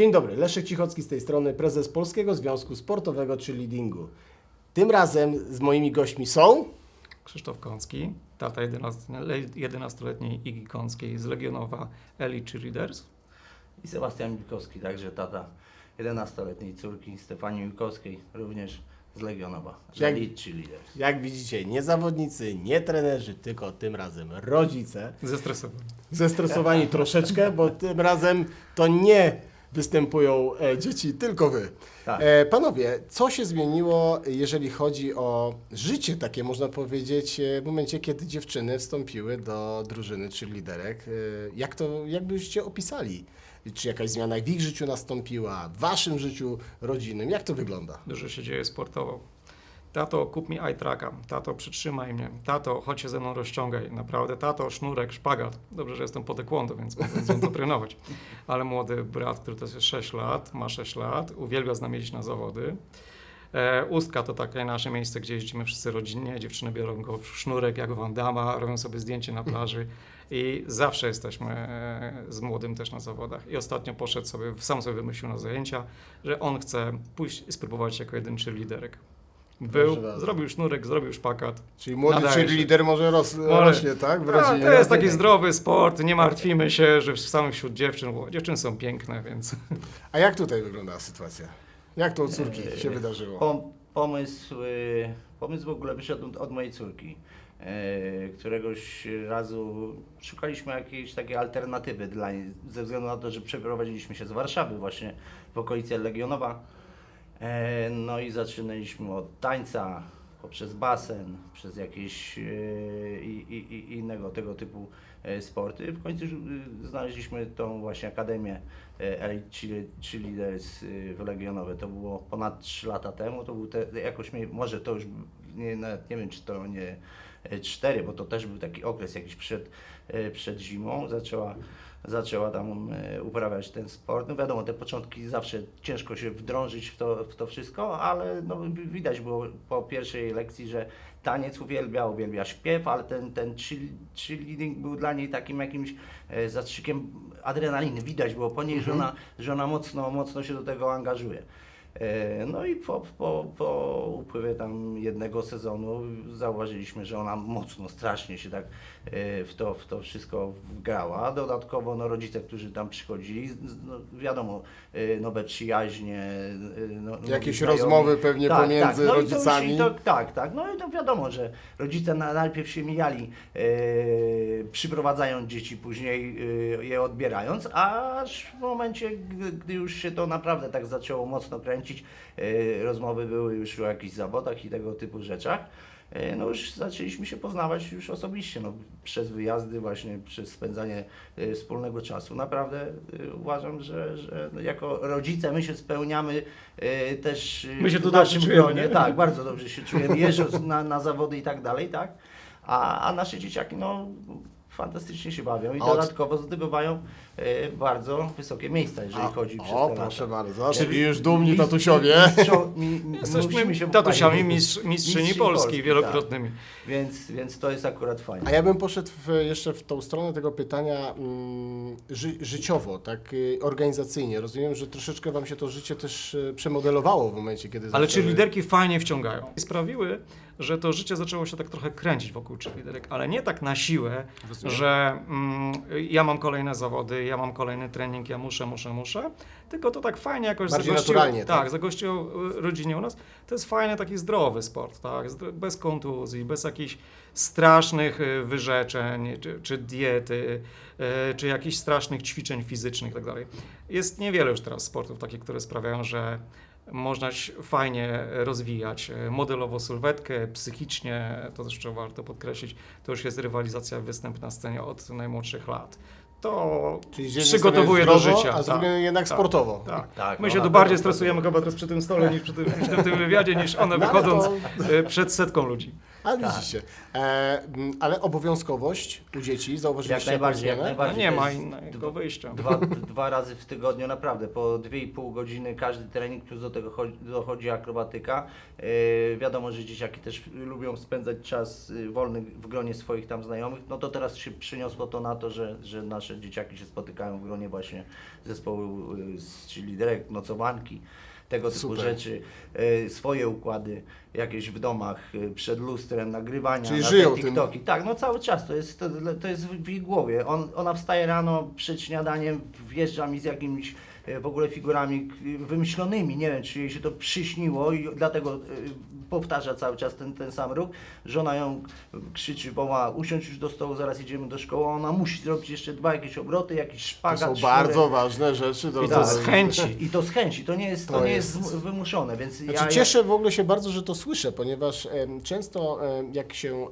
Dzień dobry, Leszek Cichocki z tej strony, prezes Polskiego Związku Sportowego Cheerleadingu. Tym razem z moimi gośćmi są... Krzysztof Kącki, tata 11 le- 11-letniej Igi Kąckiej z Legionowa Elite Cheerleaders. I Sebastian Milkowski, także tata 11-letniej córki Stefanii Milkowskiej, również z Legionowa, Jak- Elite Cheerleaders. Jak widzicie, nie zawodnicy, nie trenerzy, tylko tym razem rodzice. Zestresowany. Zestresowani troszeczkę, bo tym razem to nie występują e, dzieci, tylko wy. Tak. E, panowie, co się zmieniło, jeżeli chodzi o życie takie, można powiedzieć, e, w momencie, kiedy dziewczyny wstąpiły do drużyny czy liderek? E, jak to, jak byście opisali? Czy jakaś zmiana w ich życiu nastąpiła, w waszym życiu rodzinnym? Jak to wygląda? Dużo się dzieje sportowo. Tato, kup mi iTracka. Tato, przytrzymaj mnie. Tato, chodź się ze mną rozciągaj. Naprawdę, tato, sznurek, szpagat. Dobrze, że jestem po taekwondo, więc nią to trenować. Ale młody brat, który to jest 6 lat, ma 6 lat, uwielbia z nami jeździć na zawody. E, Ustka to takie nasze miejsce, gdzie jeździmy wszyscy rodzinnie. Dziewczyny biorą go w sznurek jak Van Damme, robią sobie zdjęcie na plaży i zawsze jesteśmy e, z młodym też na zawodach. I ostatnio poszedł sobie, sam sobie wymyślił na zajęcia, że on chce pójść i spróbować jako jeden lider. Był, Proszę zrobił sznurek, zrobił szpakat. Czyli młody Nadaje się. lider może ros, Może. rośnie, tak? W A, rodzinie. to jest taki zdrowy sport, nie martwimy się, że w samym wśród dziewczyn, bo dziewczyny są piękne, więc A jak tutaj wygląda sytuacja? Jak to u córki się E, wydarzyło? Pom- pomysł, y, pomysł w ogóle wyszedł od, od mojej córki. E, Któregoś razu szukaliśmy jakiejś takiej alternatywy dla niej, ze względu na to, że przeprowadziliśmy się z Warszawy właśnie w okolice Legionowa. E, No i zaczynaliśmy od tańca, poprzez basen, przez jakieś e, i, i, i innego tego typu e, sporty. W końcu znaleźliśmy tą właśnie Akademię Elite Cheer- Cheerleaders e, w Legionowie. To było ponad 3 lata temu. To był te, jakoś, może to już, nie, nie wiem czy to nie 4, bo to też był taki okres jakiś przed, przed zimą. Zaczęła zaczęła tam e, uprawiać ten sport. No wiadomo, te początki zawsze ciężko się wdrążyć w to, w to wszystko, ale no, widać było po pierwszej lekcji, że taniec uwielbia, uwielbia śpiew, ale ten, ten cheerleading był dla niej takim jakimś e, zastrzykiem adrenaliny. Widać było po niej, że, ona, że ona mocno, mocno się do tego angażuje. E, No i po, po, po upływie tam jednego sezonu zauważyliśmy, że ona mocno, strasznie się tak e, w to, w to wszystko wgrała. Dodatkowo no, rodzice, którzy tam przychodzili, no, wiadomo, e, nowe przyjaźnie. No, Jakieś znajomi. rozmowy pewnie pomiędzy No i to już- rodzicami. to, tak, tak. No i to wiadomo, że rodzice na, najpierw się mijali, e, przyprowadzając dzieci, później e, je odbierając, aż w momencie, gdy, gdy już się to naprawdę tak zaczęło mocno kręcić, e, rozmowy były już o jakichś zawodach i tego typu rzeczach. e, No już zaczęliśmy się poznawać już osobiście, no, przez wyjazdy właśnie, przez spędzanie e, wspólnego czasu. Naprawdę uważam, że, że no, jako rodzice my się spełniamy też My się w naszym czujemy, gronie. nie? Tak, bardzo dobrze się czujemy, jeżdżąc na, na zawody i tak dalej, tak? A, a nasze dzieciaki, no, fantastycznie się bawią i od- dodatkowo zdobywają e, bardzo wysokie miejsca, jeżeli A- chodzi przez O, te proszę lata. bardzo, czyli już dumni Mistrz- tatusiowie. mistrzo- mi- jesteśmy się tatusiami mistrz, mistrzyni Polski Polski, wielokrotnymi. Więc, więc to jest akurat fajne. A ja bym poszedł w, jeszcze w tą stronę tego pytania mm, ży, życiowo, tak y, organizacyjnie. Rozumiem, że troszeczkę Wam się to życie też y, przemodelowało w momencie, kiedy Ale zaczęły- czy liderki fajnie wciągają? I sprawiły, że to życie zaczęło się tak trochę kręcić wokół liderek, ale nie tak na siłę, Rozumiem. Że mm, ja mam kolejne zawody, ja mam kolejny trening, ja muszę, muszę, muszę, tylko to tak fajnie jakoś Bardziej naturalnie, tak? tak, zagościło y, rodzinie u nas. To jest fajny, taki zdrowy sport, tak, bez kontuzji, bez jakichś strasznych y, wyrzeczeń, czy, czy diety, y, czy jakichś strasznych ćwiczeń fizycznych itd. Jest niewiele już teraz sportów takich, które sprawiają, że można się fajnie rozwijać e, modelowo sylwetkę, psychicznie, to też jeszcze warto podkreślić, to już jest rywalizacja występ na scenie od najmłodszych lat. To przygotowuje strony do zdrowo, życia. A z drugiej tak, jednak tak, sportowo. Tak. Tak, My no, się tu bardziej stresujemy chyba teraz przy tym stole niż przy tym, przy tym, wywiadzie, niż one No, wychodząc to- e, przed setką ludzi. Ale Tak. widzicie. E, m, ale obowiązkowość u dzieci, zauważyliście Jak najbardziej, jak zmianę? No najbardziej. nie to ma jest innego wyjścia. Dwa, dwa razy w tygodniu naprawdę, po 2,5 godziny każdy trening, plus do tego chodzi, dochodzi akrobatyka. Yy, wiadomo, że dzieciaki też lubią spędzać czas y, wolny w gronie swoich tam znajomych. No to teraz się przyniosło to na to, że, że nasze dzieciaki się spotykają w gronie właśnie zespołu, y, z- czyli derek, nocowanki, tego typu Super. rzeczy, y, swoje układy jakieś w domach, y, przed lustrem, nagrywania, Czyli na żyją te tym. TikToki. Tak, no cały czas, to jest, to, to jest w ich głowie. On, ona wstaje rano przed śniadaniem, wjeżdża mi z jakimiś e, w ogóle figurami wymyślonymi, nie wiem, czy jej się to przyśniło i dlatego e, powtarza cały czas ten, ten sam ruch. Żona ją krzyczy, woła, usiądź już do stołu, zaraz idziemy do szkoły, ona musi zrobić jeszcze dwa jakieś obroty, jakiś To szpagat. są sznurek. bardzo ważne rzeczy. I drodzy to z chęci. I to z chęci, to nie jest, to To nie jest, jest- wymuszone, więc Znaczy, ja... cieszę w ogóle się bardzo, że to słyszę, ponieważ em, często em, jak się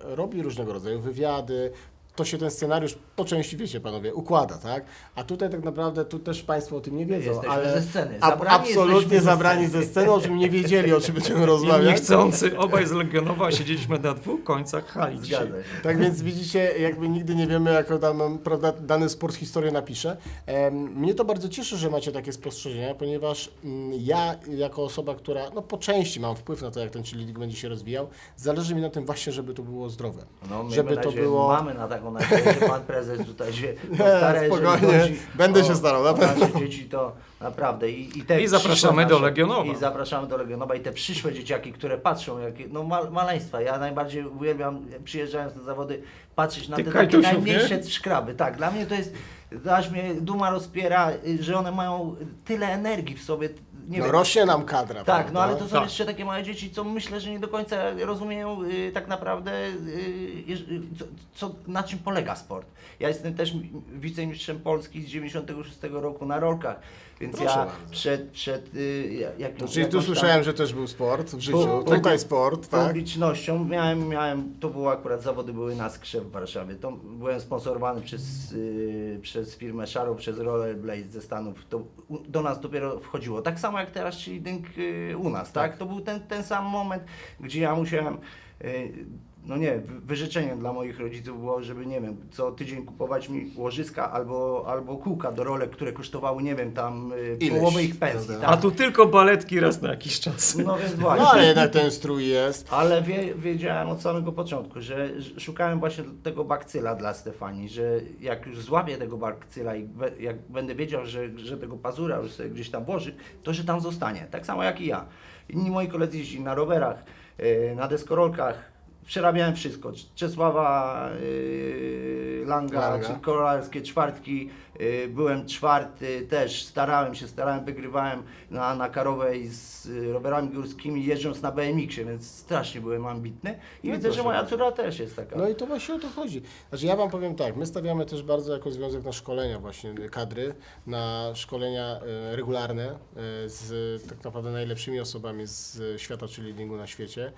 e, robi różnego rodzaju wywiady, to się ten scenariusz po części, wiecie panowie, układa, tak? A tutaj tak naprawdę, tu też państwo o tym nie wiedzą, Jesteśmy ale ze sceny. ab- Zabrani absolutnie ze zabrani sceny. ze sceny, o czym nie wiedzieli, o czym będziemy rozmawiać. niechcący, obaj z Legionowa siedzieliśmy na dwóch końcach hali dzisiaj. Tak więc widzicie, jakby nigdy nie wiemy, jak dany, prawda, dany sport historię napisze. Mnie to bardzo cieszy, że macie takie spostrzeżenia, ponieważ mm, ja, jako osoba, która no, po części mam wpływ na to, jak ten Chili League będzie się rozwijał, zależy mi na tym właśnie, żeby to było zdrowe. No, żeby to było... Mamy na taką nadzieję, że pan prezes tutaj się postara, jeżeli spokojnie. chodzi Będę o- się starał, na pewno. nasze dzieci to naprawdę. I, i, te I zapraszamy przyszłe do Legionowa. I zapraszamy do Legionowa i te przyszłe dzieciaki, które patrzą, jakie, no ma, maleństwa. Ja najbardziej uwielbiam, przyjeżdżając na zawody, patrzeć na Tych te takie najmniejsze szkraby. Tak, dla mnie to jest, aż mnie duma rozpiera, y, że one mają tyle energii w sobie. Nie No wiem, rośnie nam kadra, tak, no ale to są Tak. jeszcze takie małe dzieci, co myślę, że nie do końca rozumieją y, tak naprawdę, y, jeż- y, co, co, na czym polega sport. Ja jestem też mi- wicemistrzem Polski z 96 roku na rolkach, więc Proszę ja bardzo. przed, przed y, jak, No, czyli tu jakąś tam słyszałem, że też był sport w życiu, tutaj sport, tak? publicznością miałem, miałem, to było akurat zawody były na Skrze w Warszawie, to byłem sponsorowany przez, y, przez firmę Shadow, przez Rollerblade ze Stanów, to u, do nas dopiero wchodziło, tak samo jak teraz Chilling y, u nas, tak? To był ten, ten sam moment, gdzie ja musiałem, y, no nie, wy- wyżyczeniem dla moich rodziców było, żeby, nie wiem, co tydzień kupować mi łożyska albo, albo kółka do rolek, które kosztowały, nie wiem, tam y, Ileś, połowę ich pensji, tak? A tu tylko baletki raz na jakiś czas. No więc właśnie. No ale jednak ten strój jest. Ale wie, wiedziałem od samego początku, że szukałem właśnie tego bakcyla dla Stefanii, że jak już złapię tego bakcyla i be, jak będę wiedział, że, że tego pazura już sobie gdzieś tam włoży, to że tam zostanie. Tak samo jak i ja. Inni moi koledzy jeździli na rowerach, yy, na deskorolkach, przerabiałem wszystko. Czesława yy, Langa, Langa. czy kolarskie czwartki, yy, byłem czwarty też, starałem się, starałem, wygrywałem na, na karowej z y, rowerami górskimi, jeżdżąc na BMX-ie, więc strasznie byłem ambitny i No widzę, że moja córa też jest taka. No i to właśnie o to chodzi. Znaczy ja Wam powiem tak, my stawiamy też bardzo jako związek na szkolenia właśnie kadry, na szkolenia e, regularne e, z tak naprawdę najlepszymi osobami z świata cheerleadingu na świecie.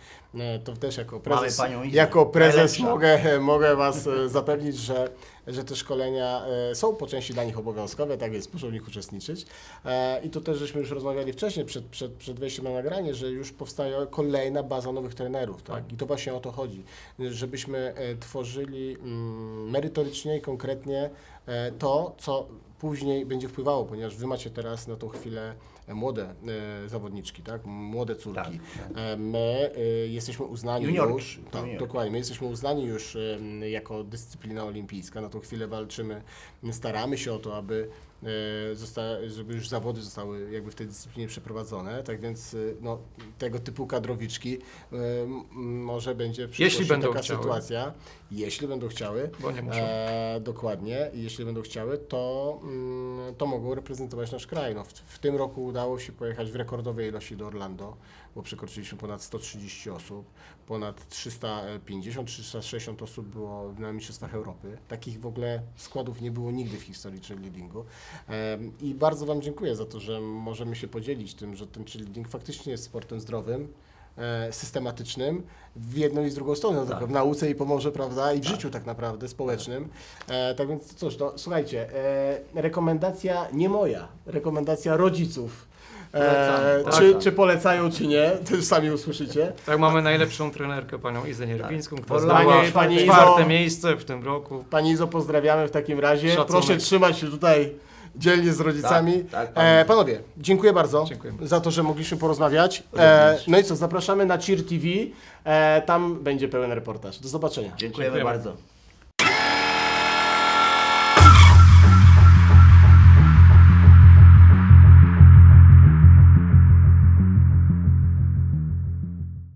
To też jako prezes, Izę, jako prezes mogę, mogę Was e, zapewnić, że, że te szkolenia e, są po części dla nich obowiązkowe, tak więc muszą w nich uczestniczyć. E, I tu też żeśmy już rozmawiali wcześniej, przed, przed, przed wejściem na nagranie, że już powstaje kolejna baza nowych trenerów, tak? I to właśnie o to chodzi, żebyśmy tworzyli mm, merytorycznie i konkretnie to, co później będzie wpływało, ponieważ Wy macie teraz na tą chwilę e, młode e, zawodniczki, tak? Młode córki. Tak, tak. E, My e, jesteśmy uznani Juniorki, już, tak, juniorki. dokładnie, my jesteśmy uznani już em, jako dyscyplina olimpijska, na tą chwilę walczymy, staramy się o to, aby, e, żeby już zawody zostały jakby w tej dyscyplinie przeprowadzone, tak więc e, no, tego typu kadrowiczki e, może będzie w przyszłości będą taka chciały. sytuacja, jeśli będą chciały, Bo nie muszą. E, dokładnie. Jeśli będą chciały, to, mm, to mogą reprezentować nasz kraj. No, w, w tym roku udało się pojechać w rekordowej ilości do Orlando, bo przekroczyliśmy ponad 130 osób. Ponad 350-360 osób było na Mistrzostwach Europy. Takich w ogóle składów nie było nigdy w historii cheerleadingu. I bardzo Wam dziękuję za to, że możemy się podzielić tym, że ten cheerleading faktycznie jest sportem zdrowym, e, systematycznym w jedną i z drugą stronę, no, Tak. w nauce i pomoże, prawda, i w życiu tak naprawdę społecznym. E, tak więc cóż, no, słuchajcie, e, rekomendacja nie moja, rekomendacja rodziców. E, Polecam, czy, czy polecają, czy nie, to już sami usłyszycie. Tak, mamy najlepszą trenerkę, panią Izę Nierwińską, która zdobyła Pani czwarte Izo- miejsce w tym roku. Pani Izo, pozdrawiamy w takim razie. Szacunek. Proszę trzymać się tutaj dzielnie z rodzicami. Tak, tak, e, panowie, dziękuję bardzo Dziękujemy. za to, że mogliśmy porozmawiać. E, no i co, zapraszamy na Cheer TV. E, tam będzie pełen reportaż. Do zobaczenia. Dziękujemy Dziękujemy. bardzo.